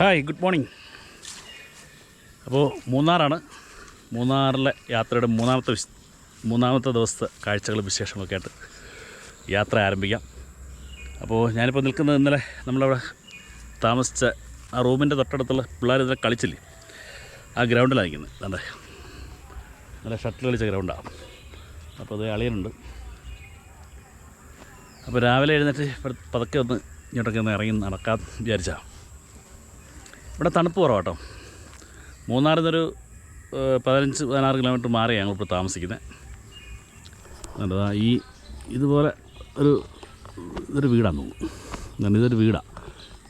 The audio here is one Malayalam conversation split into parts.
ഹായ് ഗുഡ് മോർണിംഗ് അപ്പോൾ മൂന്നാറാണ്. മൂന്നാറിലെ യാത്രയുടെ മൂന്നാമത്തെ മൂന്നാമത്തെ ദിവസത്തെ കാഴ്ചകളും വിശേഷങ്ങളൊക്കെ ആയിട്ട് യാത്ര ആരംഭിക്കാം. അപ്പോൾ ഞാനിപ്പോൾ നിൽക്കുന്നത് ഇന്നലെ നമ്മളവിടെ താമസിച്ച ആ റൂമിന്റെ തൊട്ടടുത്തുള്ള പിള്ളേർ ഇന്നലെ കളിച്ചില്ലേ? ആ ഗ്രൗണ്ടിലാണ് നിൽക്കുന്നത്. അതെ നല്ല ഷട്ടിൽ കളിച്ച ഗ്രൗണ്ടാണ് അപ്പോൾ അത് അളിയനുണ്ട്. അപ്പോൾ രാവിലെ എഴുന്നേറ്റ് പതുക്കെ ഒന്ന് ഇങ്ങോട്ടൊക്കെ ഒന്ന് ഇറങ്ങി നടക്കാൻ വിചാരിച്ചാൽ ഇവിടെ തണുപ്പ് കുറവാട്ടോ. മൂന്നാറിൽ നിന്നൊരു പതിനഞ്ച് പതിനാറ് കിലോമീറ്റർ മാറി ഞങ്ങളിപ്പോൾ താമസിക്കുന്നത് എന്നിട്ട് ദാ ഈ ഇതുപോലെ ഒരു ഇതൊരു വീടാന്ന് തോന്നുന്നു. ഇതൊരു വീടാണ്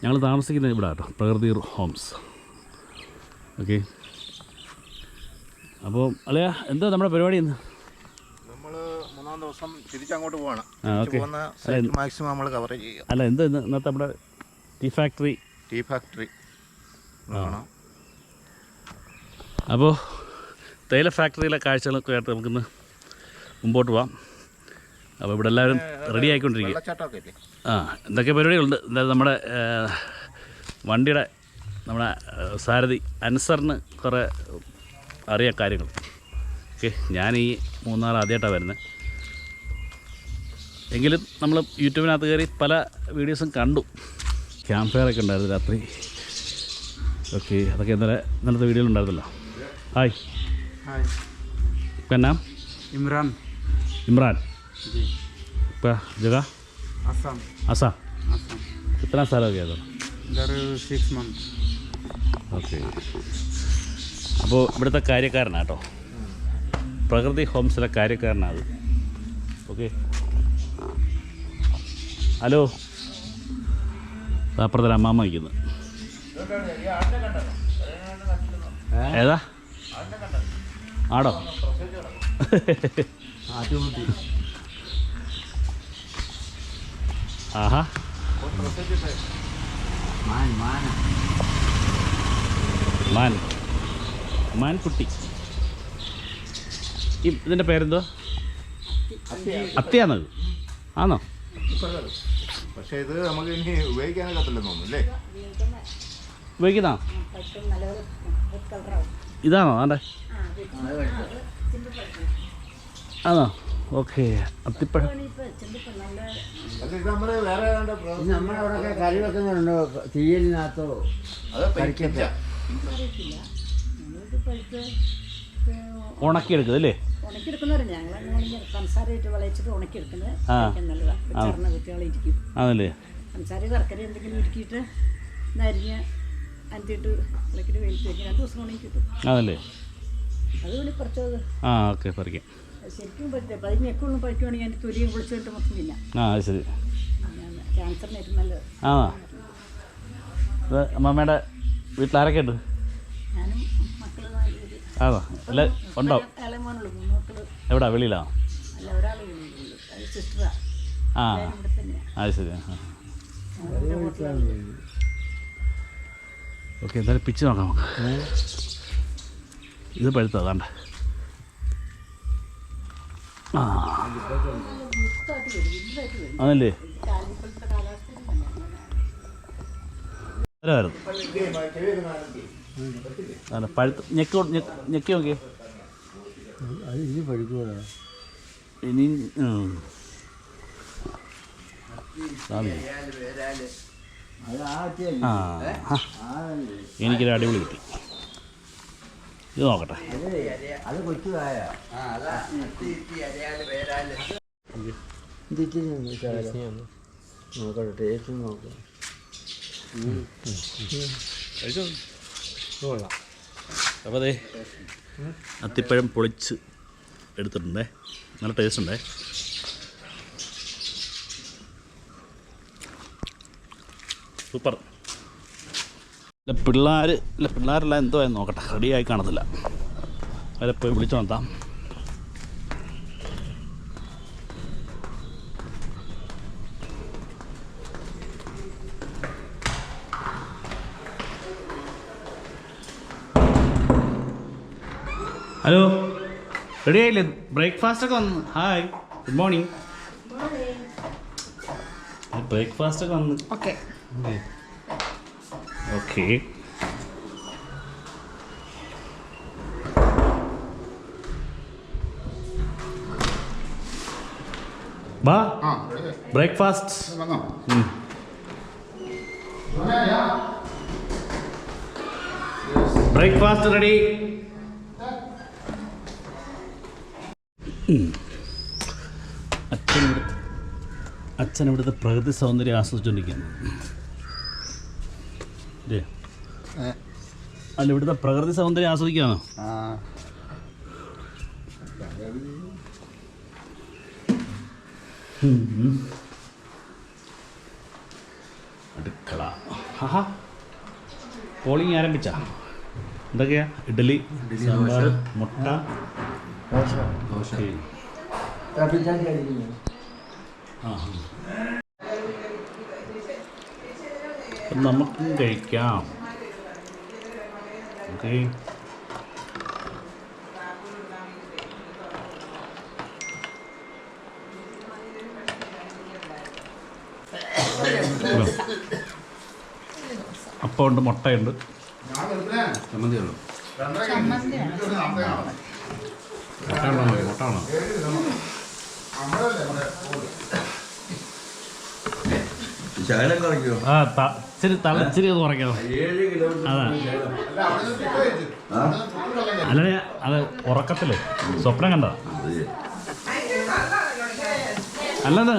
ഞങ്ങൾ താമസിക്കുന്നത് ഇവിടെ കേട്ടോ പ്രകൃതി ഹോംസ്. ഓക്കെ. അപ്പോൾ അല്ലേ എന്താ നമ്മുടെ പരിപാടി ഇന്ന്? നമ്മൾ മൂന്നാം ദിവസം തിരിച്ചങ്ങോട്ട് പോവാണ്. മാക്സിമം നമ്മൾ കവർ ചെയ്യുക അല്ല എന്താ ഇന്ന് ഇന്നത്തെ നമ്മുടെ ടീ ഫാക്ടറി ടീ ഫാക്ടറി അപ്പോൾ തേയില ഫാക്ടറിയിലെ കാഴ്ചകളൊക്കെ ആയിട്ട് നമുക്കിന്ന് മുമ്പോട്ട് പോവാം. അപ്പോൾ ഇവിടെ എല്ലാവരും റെഡി ആയിക്കൊണ്ടിരിക്കുക. ആ എന്തൊക്കെ പരിപാടികളുണ്ട്? എന്തായാലും നമ്മുടെ വണ്ടിയുടെ നമ്മുടെ സാരഥി അൻസറിന് കുറേ അറിയാം കാര്യങ്ങൾ. ഓക്കെ ഞാൻ ഈ മൂന്നാർ ആദ്യമായിട്ടാണ് വരുന്നത്. എങ്കിലും നമ്മൾ യൂട്യൂബിനകത്ത് കയറി പല വീഡിയോസും കണ്ടു. ക്യാമ്പ് ഫയർ ഒക്കെ ഉണ്ടായിരുന്നു രാത്രി. ഓക്കെ അതൊക്കെ ഇന്നലെ ഇന്നലത്തെ വീഡിയോയിലുണ്ടായിരുന്നല്ലോ ഹായ് हाय क्या नाम इमरान इमरान जी क्या जगह असम आसा असम कितना साल हो गया था इधर सिक्स मंथ ഓക്കെ അപ്പോൾ ഇവിടുത്തെ കാര്യക്കാരനാണ് കേട്ടോ പ്രകൃതി ഹോംസിലെ കാര്യക്കാരനാണ് അത് ഓക്കെ ഹലോ അപ്പുറത്തൊരു അമ്മാമ്മ വയ്ക്കുന്നത് ഏതാ? ആടോ? ആഹാ. മാൻകുട്ടി ഇതിന്റെ പേരെന്തോ അത്യാണത് ആണോ പക്ഷേ ഇത് നമുക്ക് ഇനി ഉപയോഗിക്കാനൊക്കത്തില്ലെന്ന് തോന്നുന്നു അല്ലേ? ഉപയോഗിക്കുന്ന ഇതാണോ? ആണ്ടെ? ആണോ? ഓക്കെ. അത്തിപ്പഴം. അത് കറി വെക്കുന്നുണ്ടോ തീയലിനകത്തോ? അത് പരിക്കില്ല ഉണക്കിയെടുക്കുന്നത് അല്ലേ? ആണല്ലേ? പഞ്ചസാര ശർക്കര എന്തെങ്കിലും ഉരുക്കിയിട്ട് നരിഞ്ഞ് അഞ്ചിട്ട് വിളക്കിട്ട് വെയിലത്ത് വെക്കും. രണ്ട് ദിവസം ഉണങ്ങി കിട്ടും. ആണല്ലേ അതുകൊണ്ട് ആ ഓക്കെ പറിക്കാം. ശരിക്കും പറ്റില്ല പതിനൊക്കെ ഒന്നും പറ്റുവാണെങ്കിൽ അതിന്റെ തൊലിയും പൊളിച്ചിട്ട് മൊത്തം തിന്നാം ആ ശരി. ആ. ഇത് വീട്ടിൽ വീട്ടിലാരൊക്കെ ഉണ്ട്? ഞാനും ആണോ? അല്ല ഉണ്ടോ? എവിടാ? വെളിയിലാ? അല്ല ഒരാൾ ആ. അത് ശരി ആ. ഓക്കെ എന്തായാലും പിച്ച് നോക്കാം നമുക്ക്. ഇത് പഴുത്ത അതാണ്ട ആ. അതല്ലേ അല്ല പഴുത്ത ഞെക്കി കൊ- ഞെക്ക് ഞെക്കി നോക്കിയേ. അത് ഇനി പഠിക്കൂടാ ഇനി ഉം. ആ. എനിക്കൊരു അടിപൊളി കിട്ടി. ഇത് നോക്കട്ടെ. നോക്കട്ടെ ടേസ്റ്റ് നോക്കാം. അപ്പോൾ അതെ അത്തിപ്പഴം പൊളിച്ച് എടുത്തിട്ടുണ്ടേ. നല്ല ടേസ്റ്റ് ഉണ്ടേ. സൂപ്പർ. അല്ല പിള്ളേർ അല്ല പിള്ളേരെല്ലാം എന്തോ ആയി നോക്കട്ടെ. റെഡിയായി കാണത്തില്ല. അവരെ പോയി വിളിച്ചു നോക്കാം ഹലോ റെഡി ആയില്ലേ? ബ്രേക്ക്ഫാസ്റ്റ് ഒക്കെ വന്നു. ഹായ് ഗുഡ് മോർണിംഗ് ബ്രേക്ക്ഫാസ്റ്റ് ഒക്കെ വന്നു. ഓക്കെ ഓക്കെ ബാ ബ്രേക്ക്ഫാസ്റ്റ് ബ്രേക്ക്ഫാസ്റ്റ് റെഡി അച്ഛൻ ഇവിടുത്തെ അച്ഛൻ ഇവിടുത്തെ പ്രകൃതി സൗന്ദര്യം ആസ്വദിച്ചുകൊണ്ടിരിക്കുന്നു അല്ല ഇവിടുത്തെ പ്രകൃതി സൗന്ദര്യം ആസ്വദിക്കുകയാണോ. അടുക്കള. ആഹാ. പോളിങ് ആരംഭിച്ച? എന്തൊക്കെയാ? ഇഡലി സാമ്പാർ മുട്ട. ആ. അപ്പം നമുക്കും കഴിക്കാം. ഓക്കെ അപ്പം ഉണ്ട് മുട്ടയുണ്ട്. ചമ്മന്തിയുള്ളൂ. ശകലം കുറയ്ക്കോ ആ ഇച്ചിരി തല ഇച്ചിരി ഒന്ന് കുറയ്ക്കാം ഏഴ് കിലോമീറ്റർ അതാ. അല്ല അത് ഉറക്കത്തിൽ. സ്വപ്നം കണ്ട അല്ലത്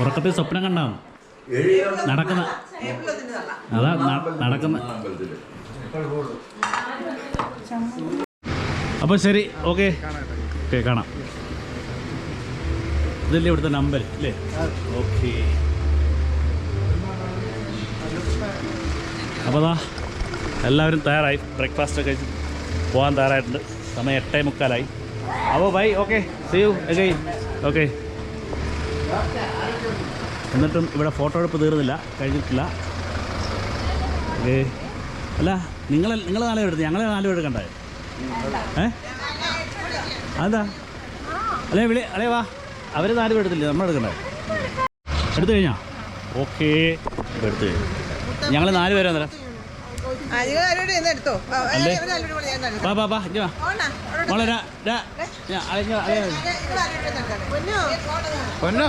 ഉറക്കത്തിൽ സ്വപ്നം കണ്ടാണ് നടക്കുന്ന അതാ നടക്കുന്ന അപ്പൊ അപ്പോൾ ശരി ഓക്കെ. ഓക്കെ കാണാം. ഇതല്ലേ ഇവിടുത്തെ നമ്പർ അല്ലേ ഓക്കെ. അപ്പോൾ എല്ലാവരും തയ്യാറായി. ബ്രേക്ക്ഫാസ്റ്റ് കഴിച്ച് പോകാൻ തയ്യാറായിട്ടുണ്ട്. സമയം എട്ടേ മുക്കാലായി. അപ്പോൾ bye okay see you okay എന്നിട്ടും ഇവിടെ ഫോട്ടോ എടുപ്പ് തീർന്നില്ല. കഴിഞ്ഞിട്ടില്ല. ഏ അല്ല നിങ്ങൾ നിങ്ങൾ നാളെ എടുത്ത്. ഞങ്ങളെ നാലും എടുക്കണ്ടേ? ഏ? അതെന്താ? അല്ലേ വിളി അല്ലേ വാ. അവർ നാലും എടുത്തില്ലേ? നമ്മൾ എടുക്കണ്ടേ? എടുത്തു കഴിഞ്ഞാ? ഓക്കെ എടുത്തു കഴിഞ്ഞു. ഞങ്ങൾ നാല് പേരെ അന്നേരം വാ വാ വാ വാ മോളെ രാ രാ ഞാ അലഞ്ഞ അലഞ്ഞ പൊന്നോ?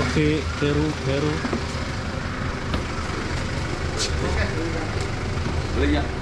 ഓക്കെ കയറൂ കയറൂ വേണമായിരുന്നു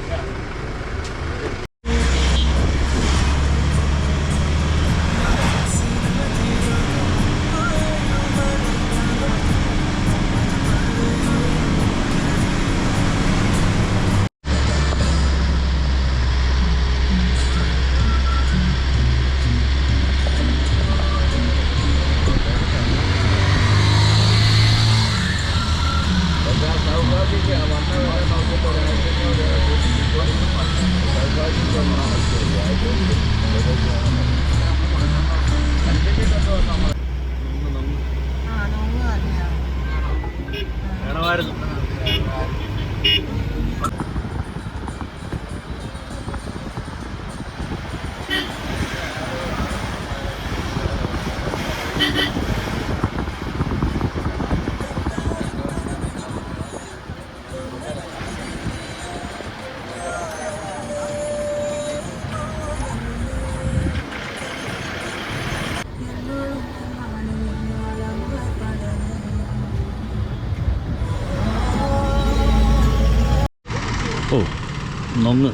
നൊങ്ങ്.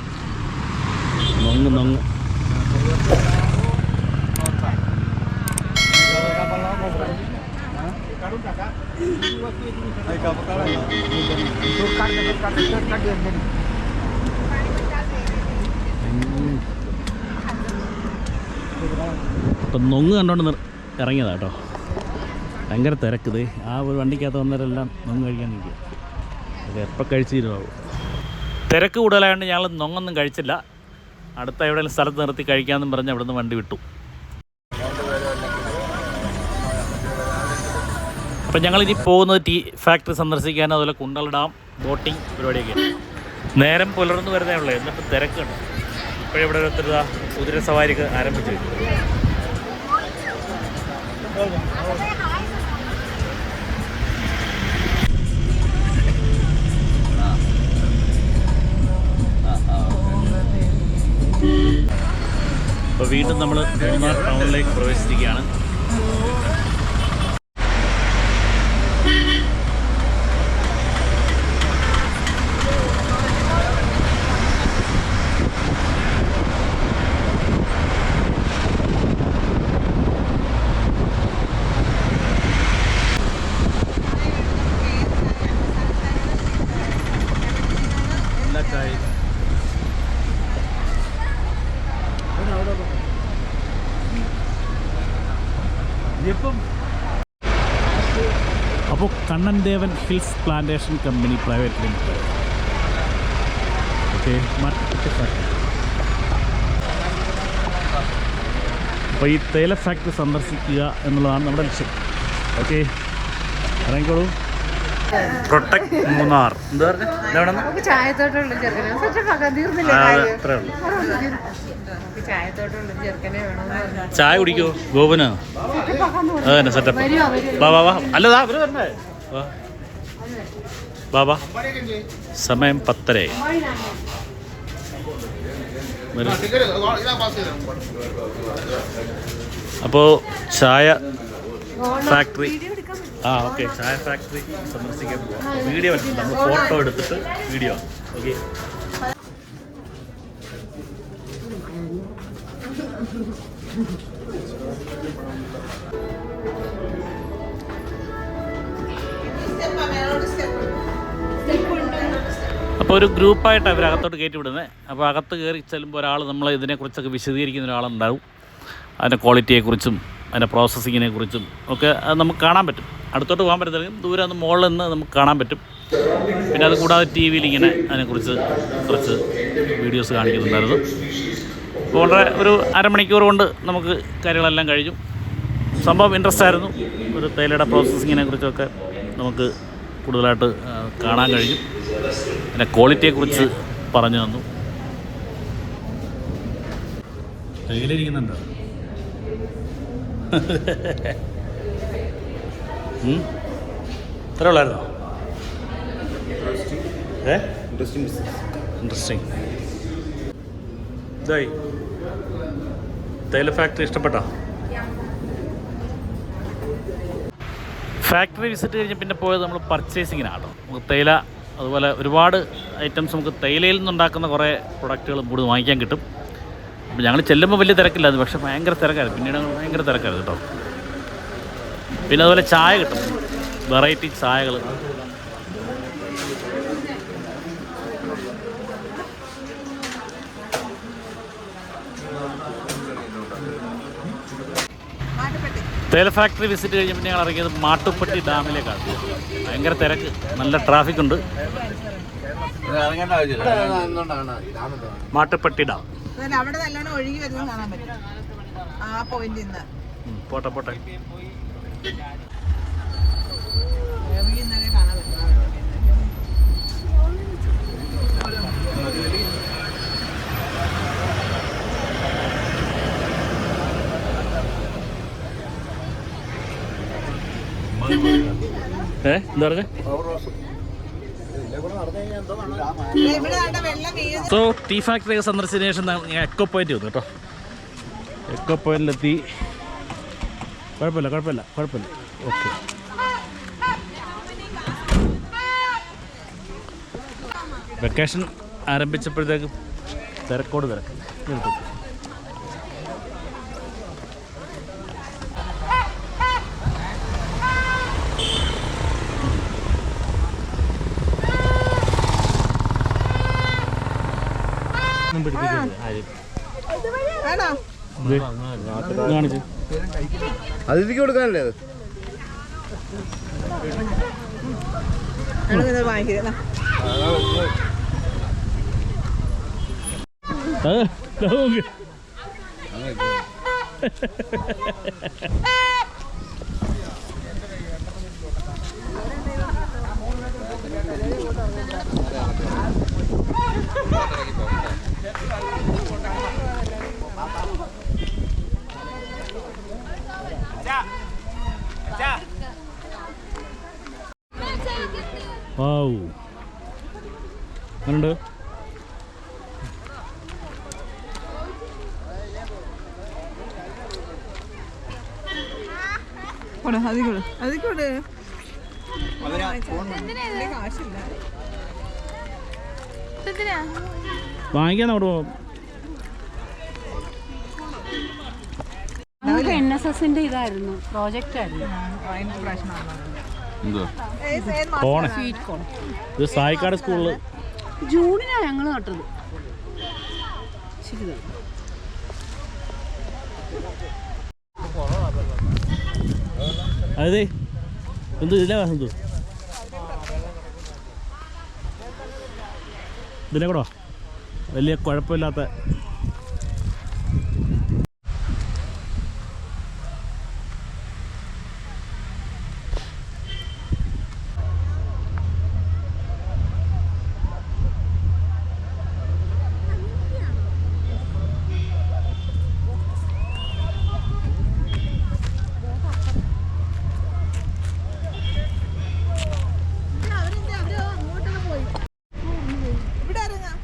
നൊങ്ങ് നൊങ്ങ്. ഇപ്പം നൊങ്ങ് കണ്ടോണ്ട് ഇറങ്ങിയതാ കേട്ടോ ഭയങ്കര തിരക്കത് ആ ഒരു വണ്ടിക്കകത്ത് വന്നവരെല്ലാം നൊങ്ങ് കഴിക്കാൻ നിൽക്കുക. അത് എപ്പോൾ കഴിച്ചിരുന്നു തീരുമാവും? തിരക്ക് കൂടുതലായതുകൊണ്ട് ഞങ്ങൾ നൊങ്ങൊന്നും കഴിച്ചില്ല. അടുത്ത എവിടെയെങ്കിലും സ്ഥലത്ത് നിർത്തി കഴിക്കാമെന്നും പറഞ്ഞ് അവിടെ നിന്ന് വണ്ടി വിട്ടു. അപ്പം ഞങ്ങളിനി പോകുന്നത് ടീ ഫാക്ടറി സന്ദർശിക്കാനും അതുപോലെ കുണ്ടൽ ഡാം ബോട്ടിംഗ് പരിപാടിയൊക്കെ. നേരം പുലർന്നു വരുന്നേ ഉള്ളൂ. എന്നിട്ട് തിരക്കുണ്ട് ഇപ്പോഴിവിടെ ഓരോരുത്തർ ഇതാ കുതിര സവാരിക്ക് ആരംഭിച്ചു. ഇപ്പോൾ വീണ്ടും നമ്മൾ മൂന്നാർ ടൗണിലേക്ക് പ്രവേശിച്ചിരിക്കുകയാണ് അപ്പോൾ Kannan Devan hills plantation company private limited. Okay അപ്പോൾ ഈ തേയില ഫാക്ടറി സന്ദർശിക്കുക എന്നുള്ളതാണ് നമ്മുടെ ലക്ഷ്യം. ഓക്കെ ഇറങ്ങിക്കോളൂ. പ്രൊട്ടക്ട് മൂന്നാർ. എന്താ ചായത്തോട്ടുള്ള ചെറുക്കനെ. ചായ കുടിക്കോ ഗോപന? അത് തന്നെ സെറ്റപ്പ് വാ വാ വാ. അല്ലതാ അവർ വരണേ. വാ. സമയം പത്തരയായി. അപ്പോ ചായ ഫാക്ടറി. ആ ഓക്കെ. ചായ ഫാക്ടറി സന്ദർശിക്കാൻ പോവാം. വീഡിയോ പറ്റില്ല നമ്മൾ ഫോട്ടോ എടുത്തിട്ട് വീഡിയോ. ഓക്കെ. അപ്പോൾ ഒരു ഗ്രൂപ്പായിട്ട് അവർ അകത്തോട്ട് കയറ്റി വിടുന്നത് അപ്പോൾ അകത്ത് കയറി ചെല്ലുമ്പോൾ ഒരാൾ നമ്മൾ ഇതിനെക്കുറിച്ചൊക്കെ വിശദീകരിക്കുന്ന ഒരാളുണ്ടാവും. അതിന്റെ ക്വാളിറ്റിയെക്കുറിച്ചും അതിന്റെ പ്രോസസ്സിങ്ങിനെ കുറിച്ചും ഒക്കെ അത് നമുക്ക് കാണാൻ പറ്റും. അടുത്തോട്ട് പോകാൻ പറ്റത്തില്ലെങ്കിൽ ദൂരെ ഒന്ന് മുകളിൽ നിന്ന് നമുക്ക് കാണാൻ പറ്റും. പിന്നെ അത് കൂടാതെ ടി വിയിൽ ഇങ്ങനെ അതിനെക്കുറിച്ച് കുറച്ച് വീഡിയോസ് കാണിക്കുന്നുണ്ടായിരുന്നു. അപ്പോൾ വളരെ ഒരു അരമണിക്കൂർ കൊണ്ട് നമുക്ക് കാര്യങ്ങളെല്ലാം കഴിഞ്ഞു. സംഭവം ഇൻട്രസ്റ്റ് ആയിരുന്നു. ഒരു തേയിലയുടെ പ്രോസസ്സിങ്ങിനെ കുറിച്ചൊക്കെ നമുക്ക് കൂടുതലായിട്ട് കാണാൻ കഴിയും പിന്നെ ക്വാളിറ്റിയെക്കുറിച്ച് പറഞ്ഞു തന്നു. കയ്യിലിരിക്കുന്നുണ്ടോ ഇത്ര ഉള്ളായിരുന്നോ? ഏ? ഇൻട്രസ്റ്റിംഗ് ഇതായി. തൈല ഫാക്ടറി ഇഷ്ടപ്പെട്ടോ? ഫാക്ടറി വിസിറ്റ് കഴിഞ്ഞ് പിന്നെ പോയത് നമ്മൾ പർച്ചേസിങ്ങിനാണ് നമുക്ക് തേയില അതുപോലെ ഒരുപാട് ഐറ്റംസ് നമുക്ക് തേയിലയിൽ നിന്നുണ്ടാക്കുന്ന കുറേ പ്രൊഡക്റ്റുകൾ കൂടുതൽ വാങ്ങിക്കാൻ കിട്ടും. അപ്പോൾ ഞങ്ങൾ ചെല്ലുമ്പോൾ വലിയ തിരക്കില്ലായിരുന്നു പക്ഷെ ഭയങ്കര തിരക്കായിരുന്നു. പിന്നീട് ഭയങ്കര തിരക്കായിരുന്നു കേട്ടോ. പിന്നെ അതുപോലെ ചായ കിട്ടും. വെറൈറ്റി ചായകൾ തേയില ഫാക്ടറി വിസിറ്റ് കഴിഞ്ഞ് പിന്നെ ഞങ്ങൾ ഇറങ്ങിയത് മാട്ടുപ്പെട്ടി ഡാമിലേക്കാണ്. ഭയങ്കര തിരക്ക്. നല്ല ട്രാഫിക് ഉണ്ട്. മാട്ടുപ്പട്ടി ഡാം. പോട്ടെ അവിടെ നല്ലോണം ഒഴുകി വരുന്നത് കാണാൻ പറ്റും ആ പോയിന്റിൽ നിന്ന് ഉം, പോട്ടെ പോട്ടെ ഒഴുകി നിന്നൊക്കെ കാണാൻ പറ്റും ഏ? എന്താ പറഞ്ഞ? സോ ടീ ഫാക്ടറി ഒക്കെ സന്ദർശിച്ചതിന് ശേഷം ഞാൻ എക്കോ പോയിന്റ് വന്നു കേട്ടോ. എക്കോ പോയിന്റിലെത്തി കുഴപ്പമില്ല കുഴപ്പമില്ല കുഴപ്പമില്ല. ഓക്കെ വെക്കേഷൻ ആരംഭിച്ചപ്പോഴത്തേക്ക് തിരക്കോട് തിരക്ക്. നിർത്തും അതിഥിക്ക് കൊടുക്കാനല്ലേ അത്? ഞങ്ങളിത് വാങ്ങിക്കുന്നത് അങ്ങനുണ്ട് അതിക്കൂടെ വാങ്ങിക്കാൻ അവിടെ പോകും എൻ എസ് എസിന്റെ ഇതായിരുന്നു പ്രോജക്റ്റ് ആയിരുന്നു. കോണ ഇത് സായിക്കാട് സ്കൂളിൽ ജൂണിനാണ് ഞങ്ങൾ നട്ടത്. അതെ. എന്ത് ഇതിലെ എന്തു ഇതിലെ കൂടോ വലിയ കുഴപ്പമില്ലാത്ത ഇവിടെ ഇറങ്ങാം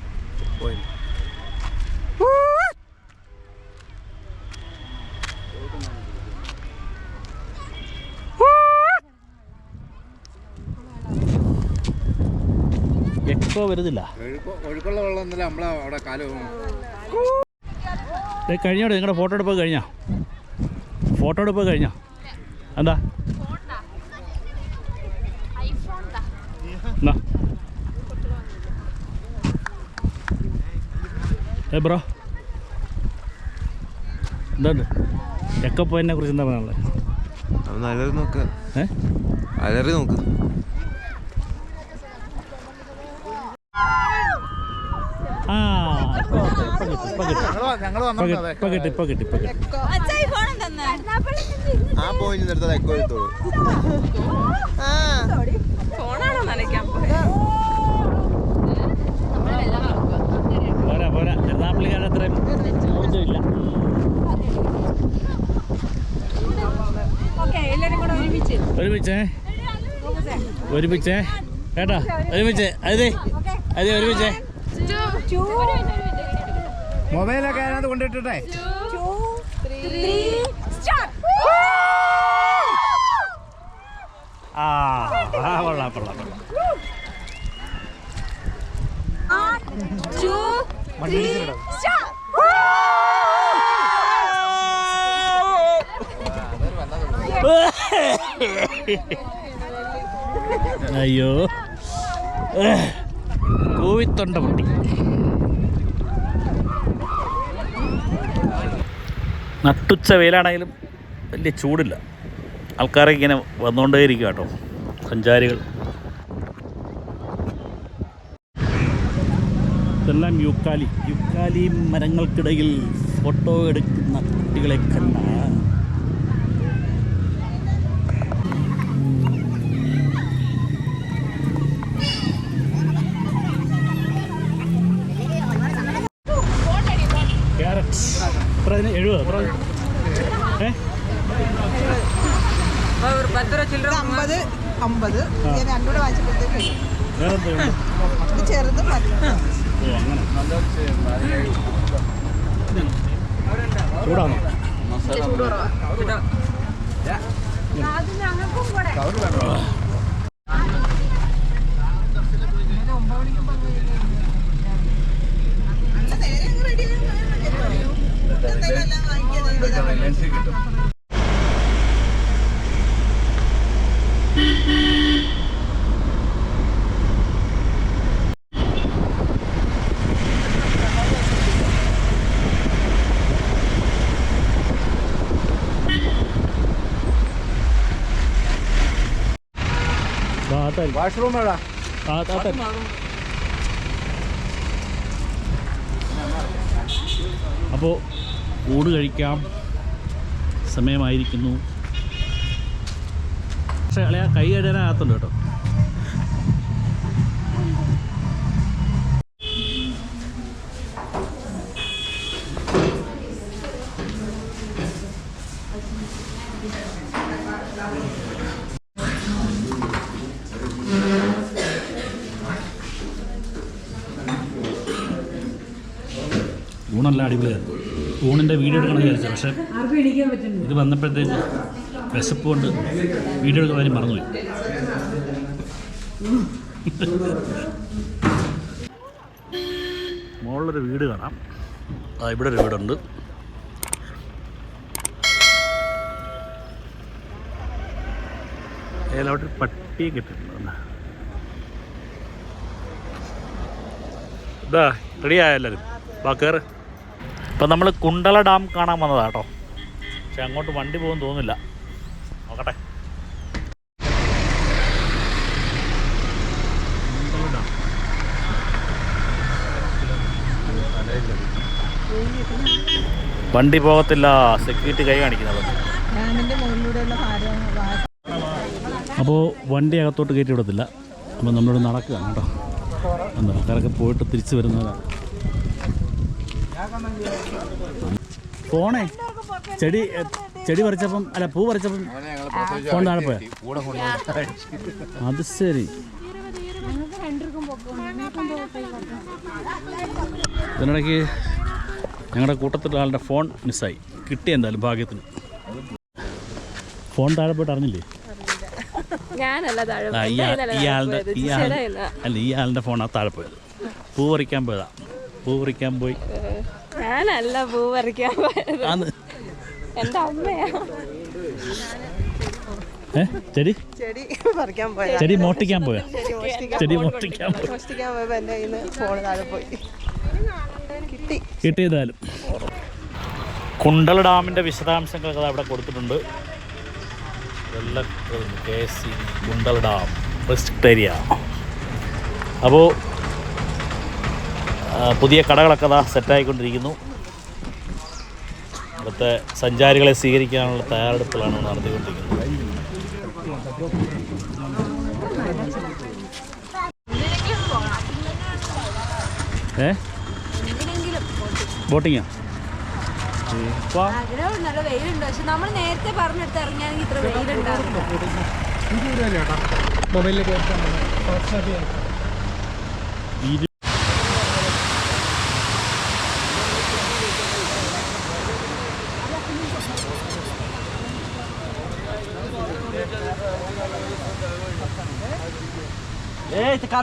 എക്കോ വരുന്നില്ല. ഒഴുക്കുള്ള വെള്ളം അവിടെ കാലം ദേ കഴിഞ്ഞോടെ നിങ്ങളുടെ ഫോട്ടോ എടുപ്പ് കഴിഞ്ഞാ? ഫോട്ടോ എടുപ്പ് കഴിഞ്ഞാ? എന്താ? ഏ ബ്രോ. എന്തുണ്ട് എന്നെ കുറിച്ച് എന്താ പറയാനുള്ളത് അലറി നോക്ക്. ഏ? അലറി നോക്ക് ആ ഇപ്പൊ ഓക്കേ, ഇപ്പൊ കിട്ടി ഇപ്പൊ കിട്ടി ഇപ്പൊ കിട്ടി ആ പോയിന്റ് എടുത്തത് എക്കോ എടുത്തോളൂ. പോരാ പോരാ. എറണാകുളക്കാരുടെ അത്രയും ഊർജമില്ല ഒരുമിച്ചേ. ഒരുമിച്ചേ കേട്ടോ? ഒരുമിച്ച്. അതെ അതെ ഒരുമിച്ചേ. മൊബൈലൊക്കെ അതിനകത്ത് കൊണ്ടിട്ടിട്ടെ? ആ ആ കൊള്ളാം കൊള്ളാം കൊള്ളാം. അയ്യോ. കോവിത്തൊണ്ട പൊട്ടി. നട്ടുച്ച വെയിലാണെങ്കിലും വലിയ ചൂടില്ല. ആൾക്കാരെ ഇങ്ങനെ വന്നുകൊണ്ടേയിരിക്കും കേട്ടോ സഞ്ചാരികൾ. ഇതെല്ലാം യുക്കാലി. യുക്കാലി മരങ്ങൾക്കിടയിൽ ഫോട്ടോ എടുക്കുന്ന കുട്ടികളെ കണ്ട അമ്പത് അമ്പത്. ഞാൻ രണ്ടുകൂടെ വാങ്ങിച്ചപ്പോഴത്തേക്ക് ചെറുതും ഓ അങ്ങനെ. ചൂടാണോ അല്ല നേരെ അങ്ങ് റെഡി എന്തെങ്കിലും എല്ലാം വാങ്ങിക്കാൻ വാഷ്റൂം എവിടാ? അപ്പോൾ ഊണ് കഴിക്കാം. സമയമായിരിക്കുന്നു. പക്ഷേ അളയാ കൈ കഴുകാനാകത്തുണ്ട് കേട്ടോ. ഊണെല്ലാം അടിപൊളിയായിരുന്നു. ഊണിന്റെ വീഡിയോ എടുക്കണം വിചാരിച്ചു പക്ഷേ ഇത് വന്നപ്പോഴത്തേക്ക് വിശപ്പ് കൊണ്ട് വീഡിയോ എടുക്കാൻ കാര്യം മറന്നുപോയി. മുകളിലൊരു വീട് കാണാം. ആ ഇവിടെ ഒരു വീടുണ്ട്. അതിലോട്ട് പട്ടിയെ കിട്ടിയിട്ടുണ്ട് ഇതാ റെഡി എല്ലാവരും? വാ കയറ് ഇപ്പം നമ്മൾ കുണ്ടള ഡാം കാണാൻ വന്നതാ കേട്ടോ. പക്ഷെ അങ്ങോട്ട് വണ്ടി പോകും തോന്നുന്നില്ല. നോക്കട്ടെ. വണ്ടി പോകത്തില്ല. സെക്യൂരിറ്റി കൈ കാണിക്കുന്നത്. അപ്പോൾ വണ്ടി അകത്തോട്ട് കയറ്റി വിടത്തില്ല. അപ്പോൾ നമ്മളിവിടെ നടക്കുകയാണ് കേട്ടോ. എന്താ ആൾക്കാരൊക്കെ പോയിട്ട് തിരിച്ചു വരുന്നതാണ് ഫോണേ ചെടി ചെടി പറിച്ചപ്പം അല്ല പൂ പറിച്ചപ്പം ഫോൺ താഴെ പോയാ. അത് ശരി. ഇതിനിടയ്ക്ക് ഞങ്ങളുടെ കൂട്ടത്തിലുള്ള ആളുടെ ഫോൺ മിസ്സായി. കിട്ടി എന്തായാലും ഭാഗ്യത്തിന്. ഫോൺ താഴെ പോയിട്ട് അറിഞ്ഞില്ലേ? ഞാനല്ല താഴെ ആ, ഇയാളുടെ അല്ല ഈ ആളുടെ ഫോണാ താഴെ പോയത്. പൂ പറിക്കാൻ പോയതാ. പൂ പറിക്കാൻ പോയി. ഞാനല്ല പൂ പറിക്കാൻ പോയത്. എന്റെ അമ്മയാ. ചെടി? ചെടി പറിക്കാൻ പോയ? ചെടി മോട്ടിക്കാൻ പോയാ. ചെടി മോഷ്ടിക്കാൻ മോഷ്ടിക്കാൻ പോയപ്പോ എന്റെ കയ്യിൽ ഫോൺ താഴെ പോയി. കിട്ടി. കിട്ടിയതാലും കുണ്ടള ഡാമിന്റെ വിശദാംശങ്ങളൊക്കെ അവിടെ കൊടുത്തിട്ടുണ്ട്. വെള്ള K C Kundala dam restrict area അപ്പോൾ പുതിയ കടകളൊക്കെ അതാ സെറ്റായിക്കൊണ്ടിരിക്കുന്നു. ഇവിടുത്തെ സഞ്ചാരികളെ സ്വീകരിക്കാനുള്ള തയ്യാറെടുപ്പുകളാണ് നടത്തിക്കൊണ്ടിരിക്കുന്നത്. ഏ? ബോട്ടിങ്ങാ ആഗ്രഹം നല്ല വെയിലുണ്ട്. പക്ഷെ നമ്മൾ നേരത്തെ പറഞ്ഞെടുത്ത് ഇറങ്ങിയാണെങ്കിൽ ഇത്ര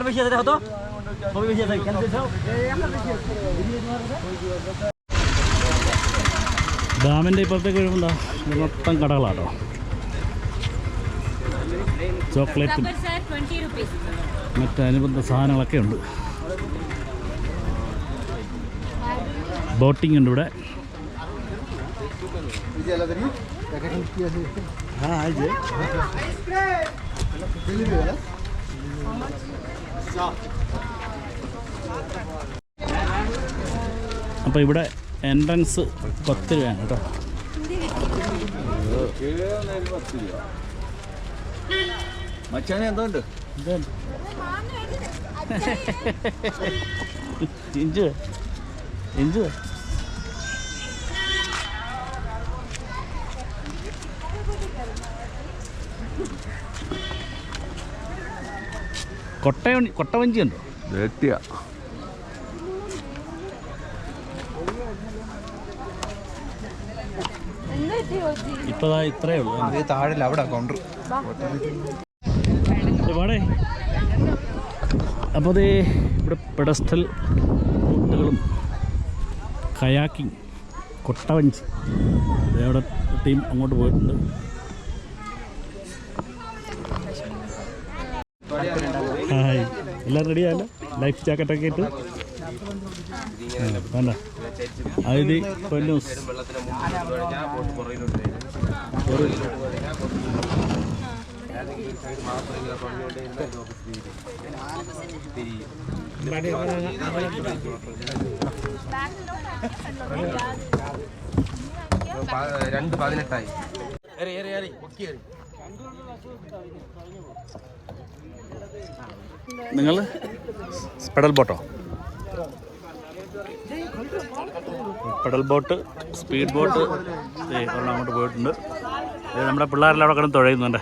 വെയിലുണ്ടാവില്ല ഡാമിന്റെ ഇപ്പുറത്തേക്ക് വരുമ്പോൾ ഇത് മൊത്തം കടകളാട്ടോ ചോക്ലേറ്റും മറ്റനുബന്ധ സാധനങ്ങളൊക്കെ ഉണ്ട് ബോട്ടിംഗ് ഉണ്ട് ഇവിടെ അപ്പോൾ ഇവിടെ എൻട്രൻസ് പത്ത് രൂപയാണ് കേട്ടോ. മച്ചാനെ എന്തോണ്ട് ഇഞ്ചു ഇഞ്ച് കൊട്ടയ കൊട്ടവഞ്ചി ഉണ്ടോ? വേട്ടിയ ഇപ്പോൾ ഇത്രേ ഉള്ളൂ. താഴെ അവിടെ കൗണ്ടർ ഒരുപാടേ. അപ്പോൾ അതേ ഇവിടെ പെഡസ്റ്റൽ ബോട്ടുകളും കയാക്കിങ് കൊട്ടവഞ്ചി. അവിടെ ടീം അങ്ങോട്ട് പോയിട്ടുണ്ട് ഹായ് എല്ലാം റെഡി ആയല്ലോ ലൈഫ് ജാക്കറ്റൊക്കെ ഇട്ട്. വേണ്ട. പൊന്നൂസ് രണ്ട് പതിനെട്ടായി. നിങ്ങൾ പെഡൽ ബോട്ടോ? പെഡൽ ബോട്ട് സ്പീഡ് ബോട്ട് ഒരെണ്ണം അങ്ങോട്ട് പോയിട്ടുണ്ട്. നമ്മുടെ പിള്ളേരെല്ലാം അവിടെ കിടന്ന് തുഴയുന്നുണ്ട്.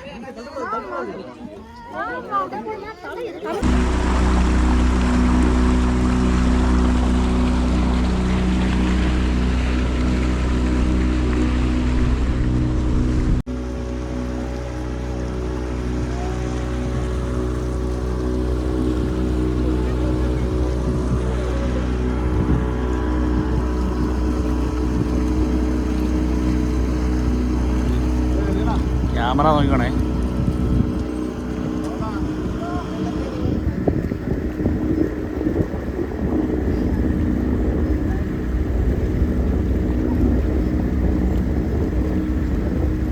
ക്യാമറ നോക്കണേ.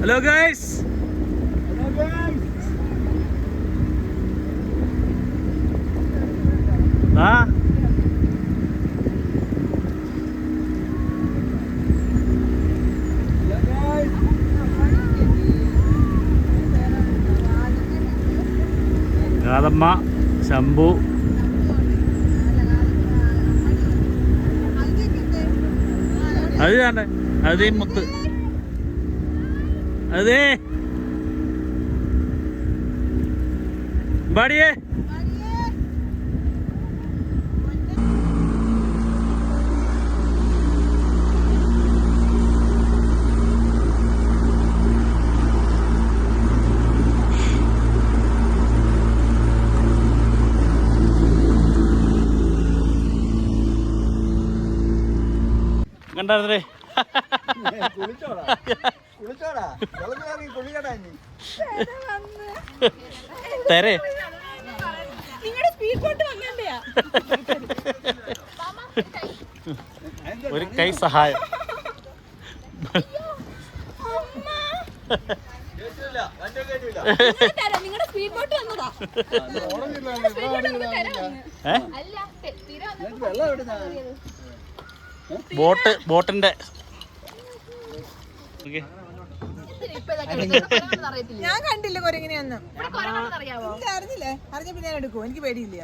ഹലോ ഗൈസ് ആ രാധമ്മ ശംഭു അത് വേണ്ടേ അതേ മുത്ത്. അതേ. ബാടിയേ. കണ്ടായിരുന്നേ? തരേ. നിങ്ങളുടെ സ്പീഡ് ബോട്ട് വന്നേണ്ടയാ ഒരു കൈ സഹായം. തരാം. നിങ്ങളുടെ സ്പീഡ് ബോട്ട് വന്നതാ. ഏ ബോട്ട് ബോട്ടിന്റെ. ഓക്കേ. ഞാൻ കണ്ടില്ല കൊരങ്ങിനെയൊന്നും. അറിഞ്ഞില്ലേ? അറിഞ്ഞ പിന്നെ ഞാൻ എടുക്കും എനിക്ക് പേടിയില്ല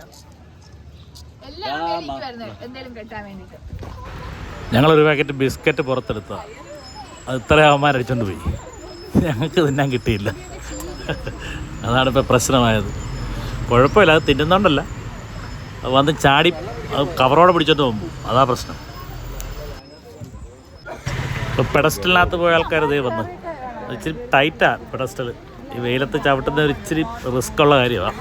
ഞങ്ങളൊരു പാക്കറ്റ് ബിസ്ക്കറ്റ് പുറത്തെടുത്ത അത് ഇത്ര അവന്മാരടിച്ചോണ്ട് പോയി. ഞങ്ങൾക്ക് തിന്നാൻ കിട്ടിയില്ല. അതാണ് ഇപ്പോൾ പ്രശ്നമായത്. കുഴപ്പമില്ല അത് തിന്നുന്നോണ്ടല്ല. അത് വന്ന് ചാടി അത് കവറോടെ പിടിച്ചോണ്ട് പോകുമ്പോൾ അതാ പ്രശ്നം. പെഡസ്റ്റലിനകത്ത് പോയ ആൾക്കാർ ഇതേ വന്ന്. ഇച്ചിരി ടൈറ്റാ പെഡസ്റ്റൽ ഈ വെയിലത്ത് ചവിട്ടുന്ന ഒരു ഇച്ചിരി റിസ്ക് ഉള്ള കാര്യമാണ്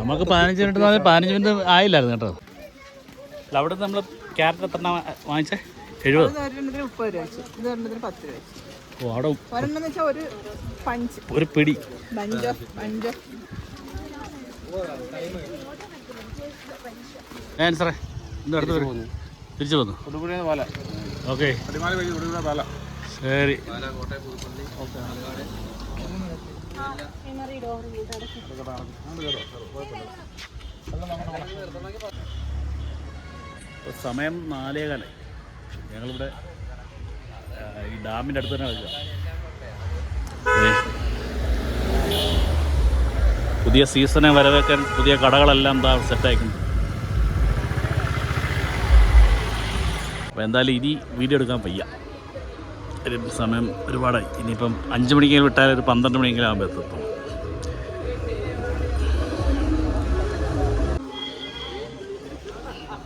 നമുക്ക് പതിനഞ്ച് മിനിറ്റ് എന്ന് പറഞ്ഞാൽ പതിനഞ്ച് മിനിറ്റ് ആയില്ലായിരുന്നു കേട്ടോ. അല്ല അവിടെ നമ്മൾ ക്യാരറ്റ് എത്ര വാങ്ങിച്ചേ? എഴുപത്? ഓ അവിടെ വെച്ചാൽ ഒരു പഞ്ച്. ഒരു പിടി. ഞാൻ സാറേ എന്താ അടുത്ത് വരും തിരിച്ചു വന്നു. ഓക്കെ. ശരി. സമയം നാലേകാലായി ഞങ്ങളിവിടെ ഈ ഡാമിന്റെ അടുത്ത് തന്നെ കളിക്കുക പുതിയ സീസണെ വരവേക്കാൻ പുതിയ കടകളെല്ലാം എന്താ സെറ്റായിക്കുന്നു അപ്പോൾ എന്തായാലും ഇനി വീഡിയോ എടുക്കാൻ വയ്യ. ഒരു സമയം ഒരുപാടായി. ഇനിയിപ്പം അഞ്ച് മണിക്കെങ്കിലും വിട്ടാൽ ഒരു പന്ത്രണ്ട് മണിയെങ്കിലും ആകുമ്പോൾ എത്തും.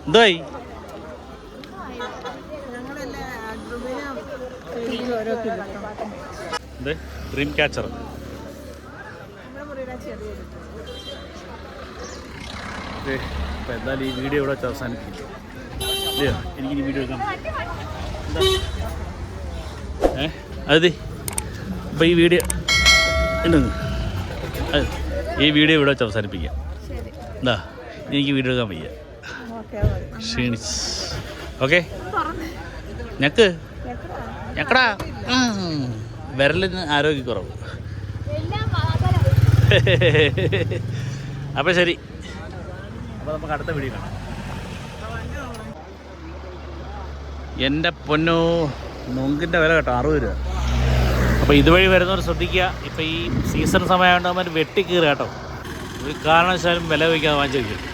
എന്തായി? ഡ്രീം ക്യാച്ചർ അപ്പോൾ എന്തായാലും ഈ വീഡിയോ ഇവിടെ അവസാനിപ്പിക്കും. എനിക്ക് വീഡിയോ എടുക്കാം ഏ? അതെ അപ്പോൾ ഈ വീഡിയോ ഉണ്ടെന്ന് ഈ വീഡിയോ ഇവിടെ വെച്ച് അവസാനിപ്പിക്കാം. എന്താ? എനിക്ക് വീഡിയോ എടുക്കാൻ വയ്യ. ക്ഷീണിച്ച്. ഓക്കെ? ഞക്ക്? ഞക്കടാ. വിരലിന് ആരോഗ്യക്കുറവ്. അപ്പോൾ ശരി. അപ്പോൾ നമുക്ക് അടുത്ത വീഡിയോ കാണാം. എന്റെ പൊന്നു നുങ്കിന്റെ വില കേട്ടോ അറുപത് രൂപ. അപ്പോൾ ഇതുവഴി വരുന്നവർ ശ്രദ്ധിക്കുക ഇപ്പോൾ ഈ സീസൺ സമയമായതുകൊണ്ട് അവന്മാർ വെട്ടിക്കീറുക കേട്ടോ. ഒരു കാരണവശാലും വില വയ്ക്കാതെ വാങ്ങിച്ചിരിക്കും